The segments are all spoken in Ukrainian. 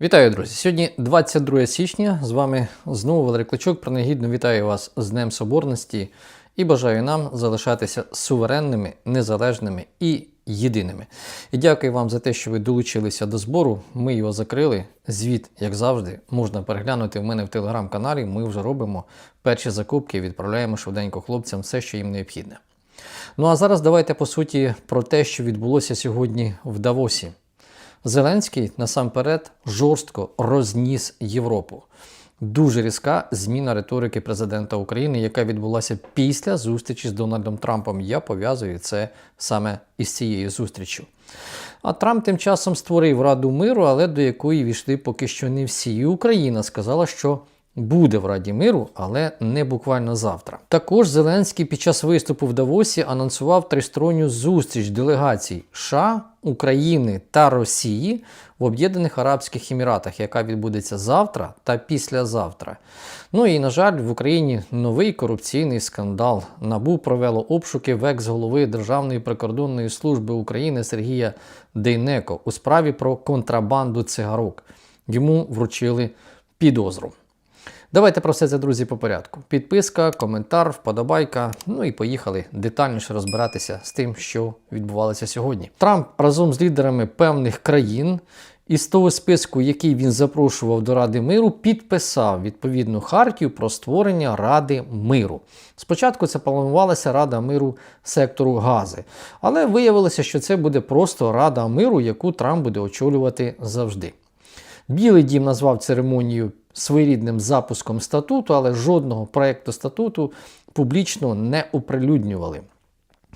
Вітаю, друзі! Сьогодні 22 січня. З вами знову Валерій Кличок. Принагідно вітаю вас з Днем Соборності і бажаю нам залишатися суверенними, незалежними і єдиними. І дякую вам за те, що ви долучилися до збору. Ми його закрили. Звіт, як завжди, можна переглянути в мене в телеграм-каналі. Ми вже робимо перші закупки, відправляємо швиденько хлопцям все, що їм необхідне. Ну а зараз давайте по суті про те, що відбулося сьогодні в Давосі. Зеленський насамперед жорстко розніс Європу. Дуже різка зміна риторики президента України, яка відбулася після зустрічі з Дональдом Трампом. Я пов'язую це саме із цією зустрічю. А Трамп тим часом створив Раду миру, але до якої війшли поки що не всі. І Україна сказала, що буде в Раді миру, але не буквально завтра. Також Зеленський під час виступу в Давосі анонсував тристоронню зустріч делегацій США, України та Росії в Об'єднаних Арабських Еміратах, яка відбудеться завтра та післязавтра. Ну і на жаль, в Україні новий корупційний скандал. Набу провело обшуки в екс-голови Державної прикордонної служби України Сергія Дейнеко у справі про контрабанду цигарок. Йому вручили підозру. Давайте про все це, друзі, по порядку. Підписка, коментар, вподобайка. Ну і поїхали детальніше розбиратися з тим, що відбувалося сьогодні. Трамп разом з лідерами певних країн із того списку, який він запрошував до Ради миру, підписав відповідну хартію про створення Ради миру. Спочатку це планувалася Рада миру сектору Гази, але виявилося, що це буде просто Рада миру, яку Трамп буде очолювати завжди. Білий дім назвав церемонію своєрідним запуском статуту, але жодного проєкту статуту публічно не оприлюднювали.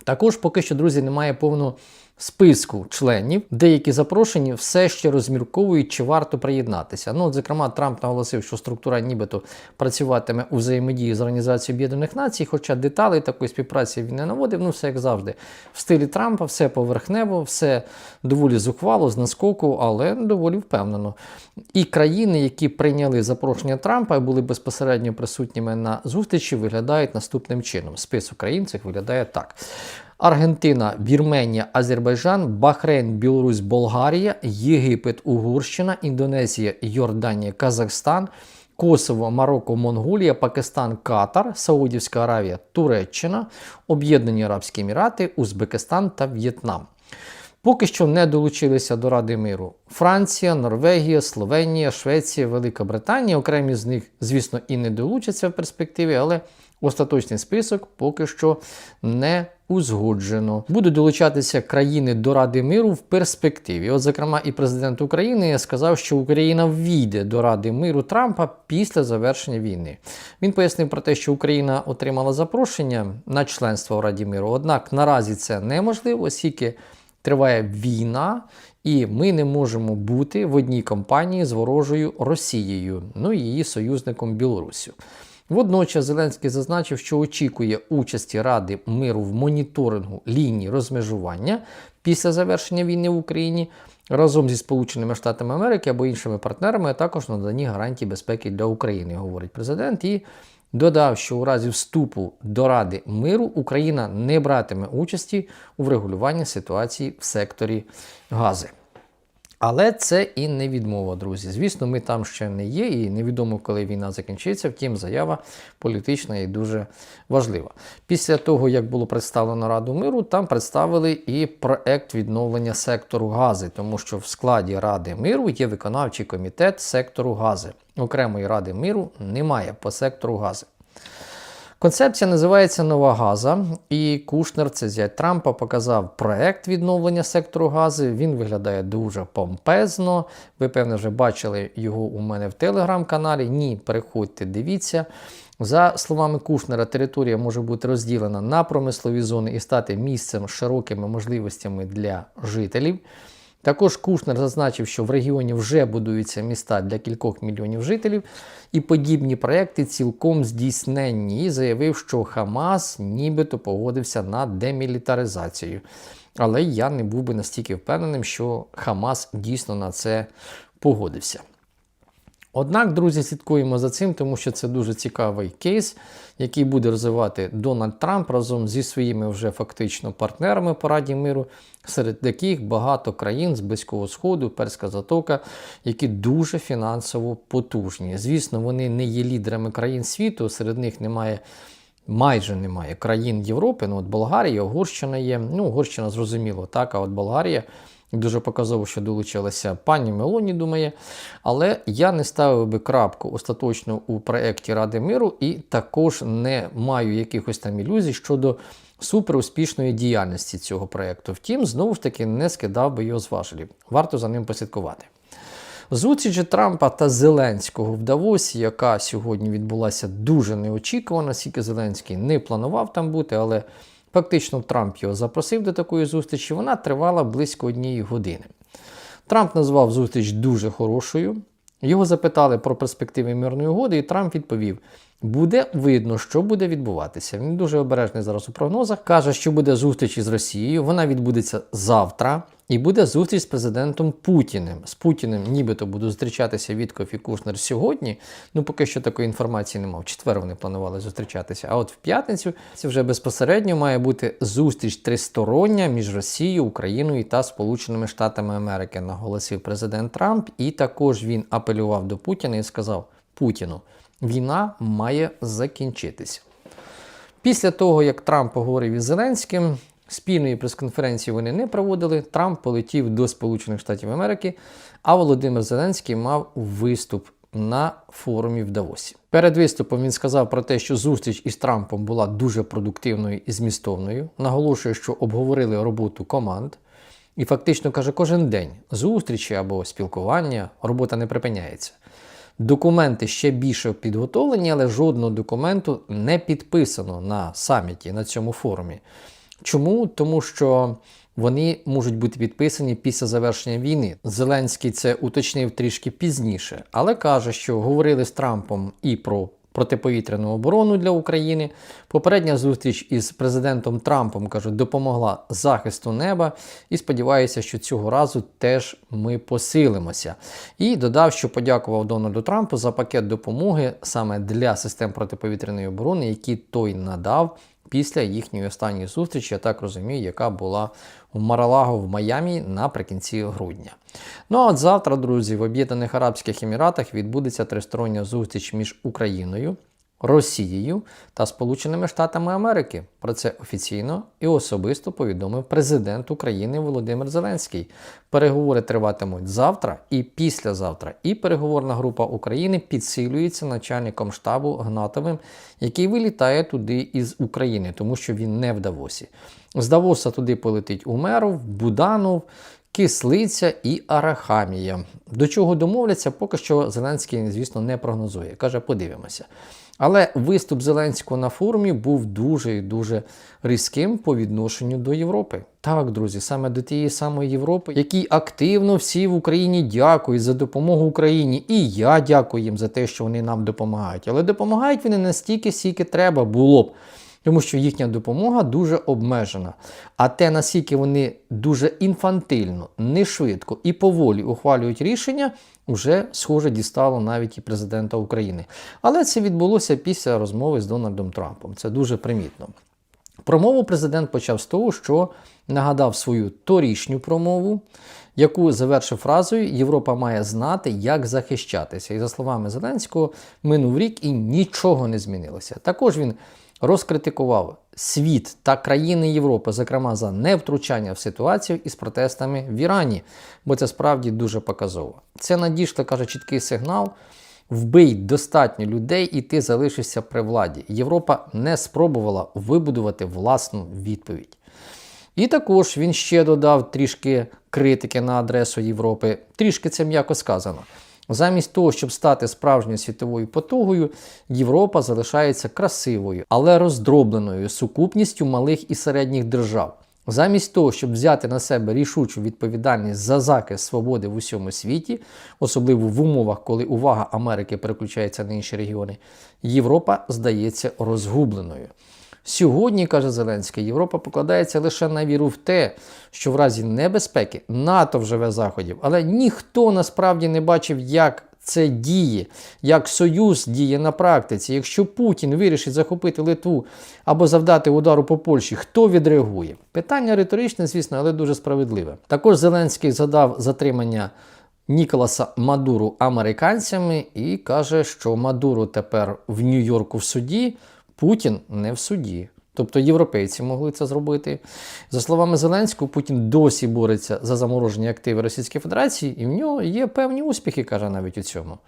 Також поки що, друзі, немає повного списку членів. Деякі запрошені все ще розмірковують, чи варто приєднатися. Ну, зокрема, Трамп наголосив, що структура нібито працюватиме у взаємодії з Організацією Об'єднаних Націй, хоча деталей такої співпраці він не наводив. Ну, все як завжди. В стилі Трампа все поверхнево, все доволі зухвало, з наскоку, але доволі впевнено. І країни, які прийняли запрошення Трампа і були безпосередньо присутніми на зустрічі, виглядають наступним чином. Список країн цих виглядає так. Аргентина, Вірменія, Азербайджан, Бахрейн, Білорусь, Болгарія, Єгипет, Угорщина, Індонезія, Йорданія, Казахстан, Косово, Марокко, Монголія, Пакистан, Катар, Саудівська Аравія, Туреччина, Об'єднані Арабські Емірати, Узбекистан та В'єтнам. Поки що не долучилися до Ради миру Франція, Норвегія, Словенія, Швеція, Велика Британія. Окремі з них, звісно, і не долучаться в перспективі, але остаточний список поки що не узгоджено. Будуть долучатися країни до Ради миру в перспективі. От, зокрема, і президент України сказав, що Україна ввійде до Ради миру Трампа після завершення війни. Він пояснив про те, що Україна отримала запрошення на членство в Раді миру. Однак наразі це неможливо, оскільки триває війна, і ми не можемо бути в одній компанії з ворожою Росією, ну і її союзником Білоруссю. Водночас Зеленський зазначив, що очікує участі Ради миру в моніторингу лінії розмежування після завершення війни в Україні разом зі Сполученими Штатами Америки або іншими партнерами, а також надані гарантії безпеки для України, говорить президент. І додав, що у разі вступу до Ради миру Україна не братиме участі у врегулюванні ситуації в секторі гази. Але це і не відмова, друзі. Звісно, ми там ще не є, і невідомо, коли війна закінчиться. Втім, заява політична і дуже важлива. Після того, як було представлено Раду миру, там представили і проект відновлення сектору гази, тому що в складі Ради миру є виконавчий комітет сектору гази. Окремої ради миру немає по сектору гази. Концепція називається Нова Газа, і Кушнер, це зять Трампа, показав проект відновлення сектору гази. Він виглядає дуже помпезно. Ви, певно, вже бачили його у мене в телеграм-каналі. Ні, переходьте, дивіться. За словами Кушнера, територія може бути розділена на промислові зони і стати місцем з широкими можливостями для жителів. Також Кушнер зазначив, що в регіоні вже будуються міста для кількох мільйонів жителів, і подібні проекти цілком здійсненні. І заявив, що Хамас нібито погодився на демілітаризацію. Але я не був би настільки впевненим, що Хамас дійсно на це погодився. Однак, друзі, слідкуємо за цим, тому що це дуже цікавий кейс, який буде розвивати Дональд Трамп разом зі своїми вже фактично партнерами по Раді миру, серед яких багато країн з Близького Сходу, Перська Затока, які дуже фінансово потужні. Звісно, вони не є лідерами країн світу, серед них немає. Майже немає країн Європи. Ну, от Болгарія, Угорщина є. Ну, Угорщина зрозуміло, так, а от Болгарія дуже показово, що долучилася пані Мелоні, думає. Але я не ставив би крапку остаточно у проєкті Ради миру і також не маю якихось там ілюзій щодо суперуспішної діяльності цього проєкту. Втім, знову ж таки, не скидав би його з важелів. Варто за ним послідкувати. Зустрічі Трампа та Зеленського в Давосі, яка сьогодні відбулася дуже неочікувано, скільки Зеленський не планував там бути, але фактично Трамп його запросив до такої зустрічі. Вона тривала близько однієї години. Трамп назвав зустріч дуже хорошою. Його запитали про перспективи мирної угоди, і Трамп відповів: буде видно, що буде відбуватися. Він дуже обережний зараз у прогнозах. Каже, що буде зустріч із Росією. Вона відбудеться завтра. І буде зустріч з президентом Путіним. З Путіним нібито буду зустрічатися Вітков і Кушнер сьогодні. Ну, поки що такої інформації немає. В четвер вони планували зустрічатися. А от в п'ятницю це вже безпосередньо має бути зустріч тристороння між Росією, Україною та Сполученими Штатами Америки, наголосив президент Трамп. І також він апелював до Путіна і сказав Путіну: війна має закінчитися. Після того, як Трамп поговорив із Зеленським, спільної прес-конференції вони не проводили. Трамп полетів до Сполучених Штатів Америки, а Володимир Зеленський мав виступ на форумі в Давосі. Перед виступом він сказав про те, що зустріч із Трампом була дуже продуктивною і змістовною. Наголошує, що обговорили роботу команд. І фактично каже, кожен день зустрічі або спілкування, робота не припиняється. Документи ще більше підготовлені, але жодного документу не підписано на саміті на цьому форумі. Чому? Тому що вони можуть бути підписані після завершення війни. Зеленський це уточнив трішки пізніше, але каже, що говорили з Трампом і про протиповітряну оборону для України. Попередня зустріч із президентом Трампом каже, допомогла захисту неба, і сподіваюся, що цього разу теж ми посилимося. І додав, що подякував Дональду Трампу за пакет допомоги саме для систем протиповітряної оборони, які той надав після їхньої останньої зустрічі, я так розумію, яка була у Маралаго в Майамі наприкінці грудня. Ну а от завтра, друзі, в Об'єднаних Арабських Еміратах відбудеться тристороння зустріч між Україною. Росією та Сполученими Штатами Америки. Про це офіційно і особисто повідомив президент України Володимир Зеленський. Переговори триватимуть завтра і післязавтра. І переговорна група України підсилюється начальником штабу Гнатовим, який вилітає туди із України, тому що він не в Давосі. З Давоса туди полетить Умеров, Буданов. Кислиця і Арахамія. До чого домовляться, поки що Зеленський, звісно, не прогнозує. Каже, подивимося. Але виступ Зеленського на форумі був дуже і дуже різким по відношенню до Європи. Так, друзі, саме до тієї самої Європи, якій активно всі в Україні дякують за допомогу Україні. І я дякую їм за те, що вони нам допомагають. Але допомагають вони настільки, скільки треба було б. Тому що їхня допомога дуже обмежена. А те, наскільки вони дуже інфантильно, не швидко і поволі ухвалюють рішення, вже схоже дістало навіть і президента України. Але це відбулося після розмови з Дональдом Трампом. Це дуже примітно. Промову президент почав з того, що нагадав свою торішню промову, яку завершив фразою Європа має знати, як захищатися. І за словами Зеленського, минув рік і нічого не змінилося. Також він розкритикував світ та країни Європи, зокрема за невтручання в ситуацію із протестами в Ірані, бо це справді дуже показово. Це надійшло, каже, чіткий сигнал. Вбий достатньо людей, і ти залишишся при владі. Європа не спробувала вибудувати власну відповідь. І також він ще додав трішки критики на адресу Європи, трішки це м'яко сказано. Замість того, щоб стати справжньою світовою потугою, Європа залишається красивою, але роздробленою сукупністю малих і середніх держав. Замість того, щоб взяти на себе рішучу відповідальність за захист свободи в усьому світі, особливо в умовах, коли увага Америки переключається на інші регіони, Європа здається розгубленою. Сьогодні, каже Зеленський, Європа покладається лише на віру в те, що в разі небезпеки НАТО вживе заходів, але ніхто насправді не бачив, як це діє, як союз діє на практиці. Якщо Путін вирішить захопити Литву або завдати удару по Польщі, хто відреагує? Питання риторичне, звісно, але дуже справедливе. Також Зеленський задав затримання. Ніколаса Мадуру американцями і каже, що Мадуру тепер в Нью-Йорку в суді, Путін не в суді. Тобто європейці могли це зробити. За словами Зеленського, Путін досі бореться за заморожені активи Російської Федерації, і в нього є певні успіхи, каже навіть у цьому.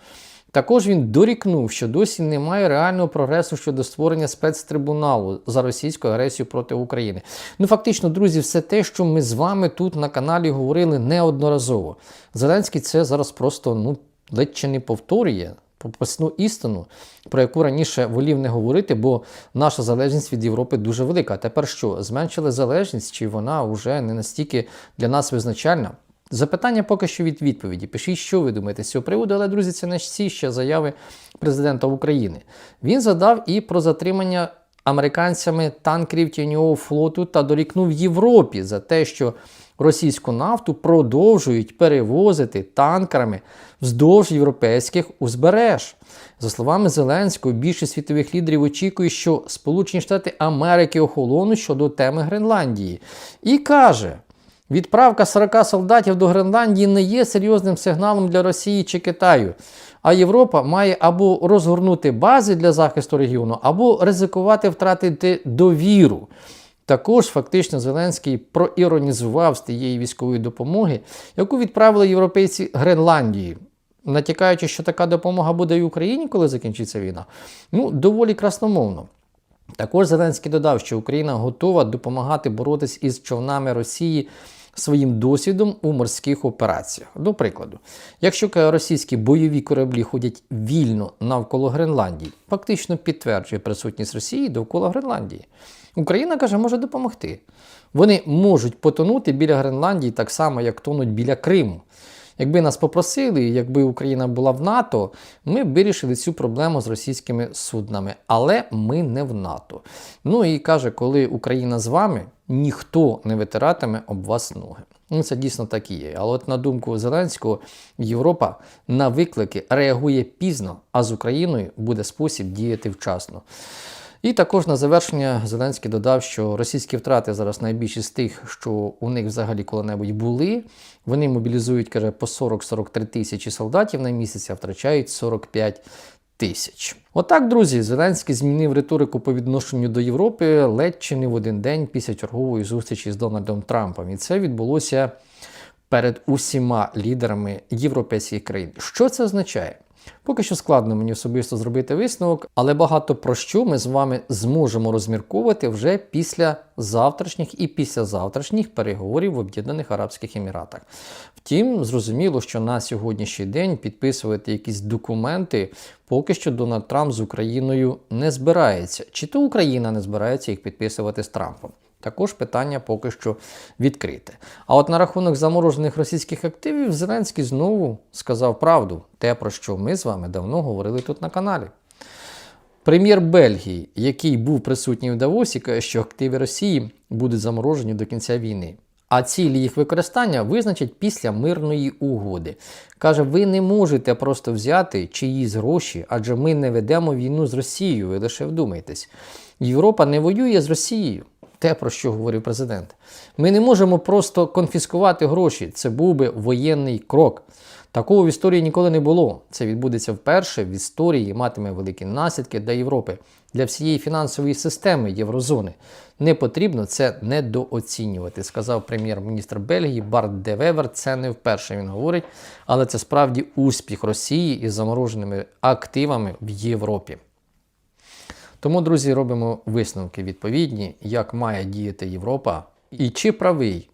Також він дорікнув, що досі немає реального прогресу щодо створення спецтрибуналу за російську агресію проти України. Ну, фактично, друзі, все те, що ми з вами тут на каналі говорили неодноразово. Зеленський це зараз просто ну, ледь чи не повторює прописну істину, про яку раніше волів не говорити, бо наша залежність від Європи дуже велика. Тепер що? Зменшили залежність, чи вона вже не настільки для нас визначальна? Запитання поки що від відповіді. Пишіть, що ви думаєте з цього приводу, але, друзі, це не всі ще заяви президента України. Він задав і про затримання американцями танкерів тіньового флоту та дорікнув Європі за те, що російську нафту продовжують перевозити танкерами вздовж європейських узбереж. За словами Зеленського, більшість світових лідерів очікує, що Сполучені Штати Америки охолонуть щодо теми Гренландії. І каже. Відправка 40 солдатів до Гренландії не є серйозним сигналом для Росії чи Китаю. А Європа має або розгорнути бази для захисту регіону, або ризикувати втратити довіру. Також фактично Зеленський проіронізував з тієї військової допомоги, яку відправили європейці Гренландії. Натякаючи, що така допомога буде і Україні, коли закінчиться війна, ну доволі красномовно. Також Зеленський додав, що Україна готова допомагати боротись із човнами Росії своїм досвідом у морських операціях. До прикладу, якщо російські бойові кораблі ходять вільно навколо Гренландії, фактично підтверджує присутність Росії довкола Гренландії. Україна каже, може допомогти. Вони можуть потонути біля Гренландії так само, як тонуть біля Криму. Якби нас попросили, якби Україна була в НАТО, ми б вирішили цю проблему з російськими суднами. Але ми не в НАТО. Ну і каже, коли Україна з вами, ніхто не витиратиме об вас ноги. Ну, це дійсно так і є. Але от на думку Зеленського, Європа на виклики реагує пізно, а з Україною буде спосіб діяти вчасно. І також на завершення Зеленський додав, що російські втрати зараз найбільші з тих, що у них взагалі коли-небудь були. Вони мобілізують, каже, по 40-43 тисячі солдатів на місяць, а втрачають 45 тисяч. Отак, друзі, Зеленський змінив риторику по відношенню до Європи ледь чи не в один день після чергової зустрічі з Дональдом Трампом. І це відбулося перед усіма лідерами європейських країн. Що це означає? Поки що складно мені особисто зробити висновок, але багато про що ми з вами зможемо розмірковувати вже після завтрашніх і післязавтрашніх переговорів в Об'єднаних Арабських Еміратах. Втім, зрозуміло, що на сьогоднішній день підписувати якісь документи поки що Дональд Трамп з Україною не збирається, чи то Україна не збирається їх підписувати з Трампом. Також питання поки що відкрите. А от на рахунок заморожених російських активів Зеленський знову сказав правду, те, про що ми з вами давно говорили тут на каналі. Прем'єр Бельгії, який був присутній в Давосі, каже, що активи Росії будуть заморожені до кінця війни. А цілі їх використання визначать після мирної угоди. Каже, ви не можете просто взяти чиїсь гроші, адже ми не ведемо війну з Росією, ви лише вдумайтесь. Європа не воює з Росією те, про що говорив президент. Ми не можемо просто конфіскувати гроші. Це був би воєнний крок. Такого в історії ніколи не було. Це відбудеться вперше в історії і матиме великі наслідки для Європи, для всієї фінансової системи Єврозони. Не потрібно це недооцінювати, сказав прем'єр-міністр Бельгії Барт Девевер. Це не вперше він говорить, але це справді успіх Росії із замороженими активами в Європі. Тому, друзі, робимо висновки відповідні, як має діяти Європа, і чи правий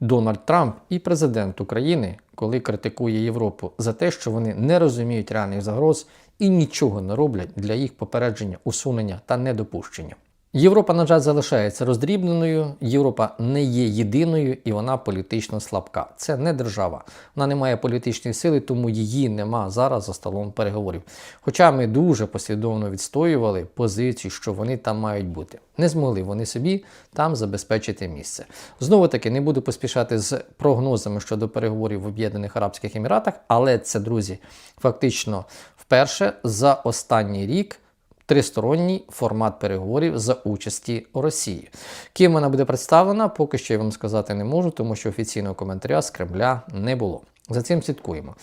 Дональд Трамп і президент України, коли критикує Європу за те, що вони не розуміють реальних загроз і нічого не роблять для їх попередження, усунення та недопущення. Європа, на жаль, залишається роздрібненою. Європа не є єдиною і вона політично слабка. Це не держава. Вона не має політичної сили, тому її нема зараз за столом переговорів. Хоча ми дуже послідовно відстоювали позицію, що вони там мають бути. Не змогли вони собі там забезпечити місце. Знову таки не буду поспішати з прогнозами щодо переговорів в Об'єднаних Арабських Еміратах, але це, друзі, фактично вперше за останній рік тристоронній формат переговорів за участі Росії. Ким вона буде представлена, поки що я вам сказати не можу, тому що офіційного коментаря з Кремля не було. За цим слідкуємо.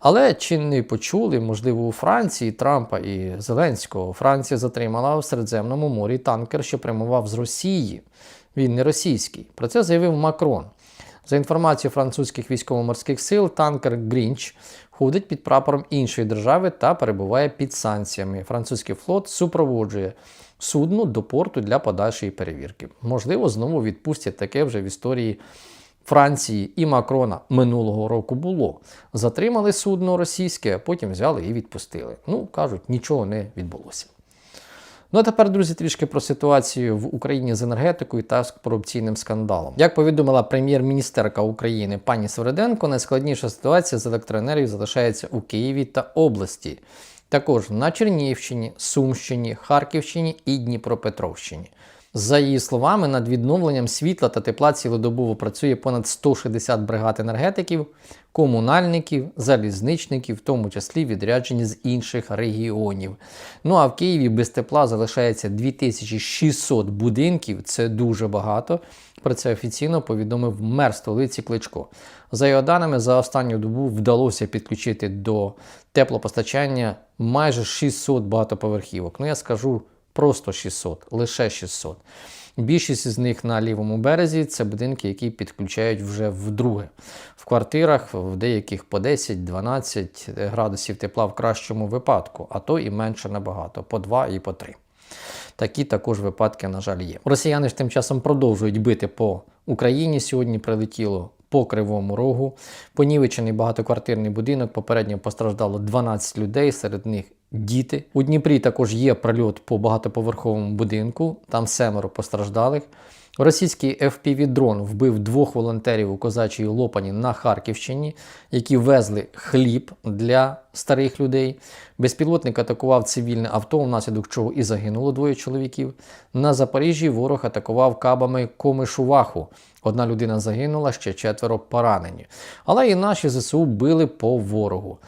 Але чи не почули, можливо, у Франції Трампа і Зеленського Франція затримала в Середземному морі танкер, що прямував з Росії. Він не російський. Про це заявив Макрон. За інформацією французьких військово-морських сил, танкер Грінч ходить під прапором іншої держави та перебуває під санкціями. Французький флот супроводжує судно до порту для подальшої перевірки. Можливо, знову відпустять таке вже в історії Франції і Макрона минулого року було. Затримали судно російське, а потім взяли і відпустили. Ну, кажуть, нічого не відбулося. Ну а тепер, друзі, трішки про ситуацію в Україні з енергетикою та з корупційним скандалом. Як повідомила прем'єр-міністерка України пані Свереденко, найскладніша ситуація з електроенергією залишається у Києві та області. Також на Чернігівщині, Сумщині, Харківщині і Дніпропетровщині. За її словами, над відновленням світла та тепла цілодобово працює понад 160 бригад енергетиків, комунальників, залізничників, в тому числі відряджені з інших регіонів. Ну а в Києві без тепла залишається 2600 будинків, це дуже багато. Про це офіційно повідомив мер столиці Кличко. За його даними, за останню добу вдалося підключити до теплопостачання майже 600 багатоповерхівок. Ну я скажу просто 600, лише 600. Більшість з них на лівому березі це будинки, які підключають вже вдруге. В квартирах в деяких по 10-12 градусів тепла в кращому випадку, а то і менше набагато, по 2 і по 3. Такі також випадки, на жаль, є. Росіяни ж тим часом продовжують бити по Україні. Сьогодні прилетіло по Кривому Рогу. Понівечений багатоквартирний будинок. Попередньо постраждало 12 людей, серед них діти. У Дніпрі також є прильот по багатоповерховому будинку, там семеро постраждалих. Російський FPV-дрон вбив двох волонтерів у козачій Лопані на Харківщині, які везли хліб для старих людей. Безпілотник атакував цивільне авто, внаслідок чого і загинуло двоє чоловіків. На Запоріжжі ворог атакував кабами Комишуваху. Одна людина загинула, ще четверо поранені. Але і наші ЗСУ били по ворогу.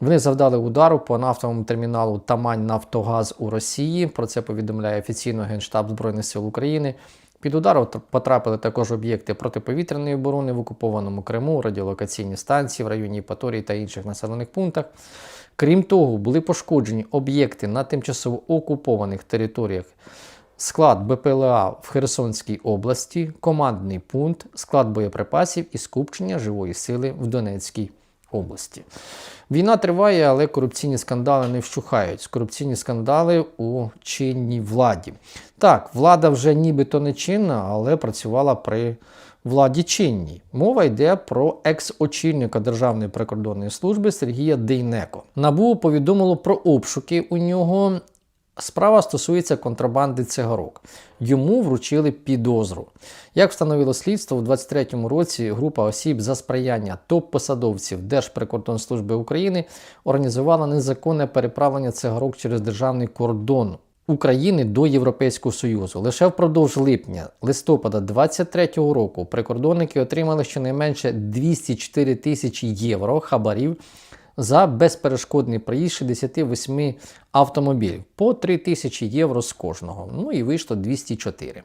Вони завдали удару по нафтовому терміналу Тамань Нафтогаз у Росії. Про це повідомляє офіційно Генштаб Збройних сил України. Під удар потрапили також об'єкти протиповітряної оборони в окупованому Криму, радіолокаційні станції в районі Іпаторії та інших населених пунктах. Крім того, були пошкоджені об'єкти на тимчасово окупованих територіях. Склад БПЛА в Херсонській області, командний пункт, склад боєприпасів і скупчення живої сили в Донецькій області. Війна триває, але корупційні скандали не вщухають. Корупційні скандали у чинній владі. Так, влада вже нібито не чинна, але працювала при владі чинній. Мова йде про екс-очільника Державної прикордонної служби Сергія Дейнеко. Набу повідомило про обшуки у нього Справа стосується контрабанди цигарок. Йому вручили підозру. Як встановило слідство, у 2023 році група осіб за сприяння топ-посадовців Держприкордонслужби України організувала незаконне переправлення цигарок через державний кордон України до Європейського Союзу. Лише впродовж липня листопада 2023 року прикордонники отримали щонайменше 204 тисячі євро хабарів за безперешкодний проїзд 68 автомобілів по 3 тисячі євро з кожного. Ну і вийшло 204.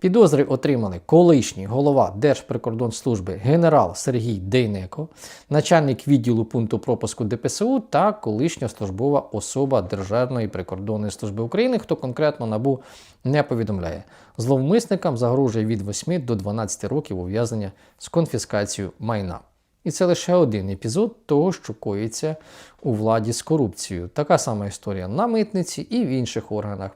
Підозри отримали колишній голова Держприкордонслужби генерал Сергій Дейнеко, начальник відділу пункту пропуску ДПСУ та колишня службова особа Державної прикордонної служби України, хто конкретно набув не повідомляє. Зловмисникам загрожує від 8 до 12 років ув'язнення з конфіскацією майна. І це лише один епізод того, що коїться у владі з корупцією. Така сама історія на митниці і в інших органах.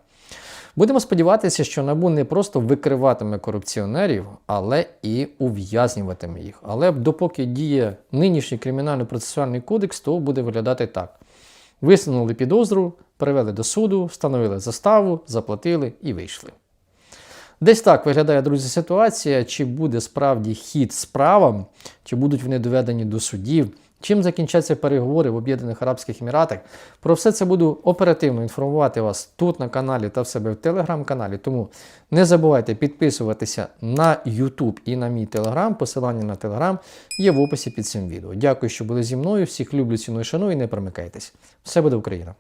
Будемо сподіватися, що НАБУ не просто викриватиме корупціонерів, але і ув'язнюватиме їх. Але допоки діє нинішній кримінально-процесуальний кодекс, то буде виглядати так: висунули підозру, привели до суду, встановили заставу, заплатили і вийшли. Десь так виглядає, друзі, ситуація, чи буде справді хід справам, чи будуть вони доведені до судів, чим закінчаться переговори в Об'єднаних Арабських Еміратах. Про все це буду оперативно інформувати вас тут на каналі та в себе в телеграм-каналі. Тому не забувайте підписуватися на YouTube і на мій телеграм. Посилання на телеграм є в описі під цим відео. Дякую, що були зі мною. Всіх люблю, ціную, шаную і не перемикайтесь. Все буде Україна!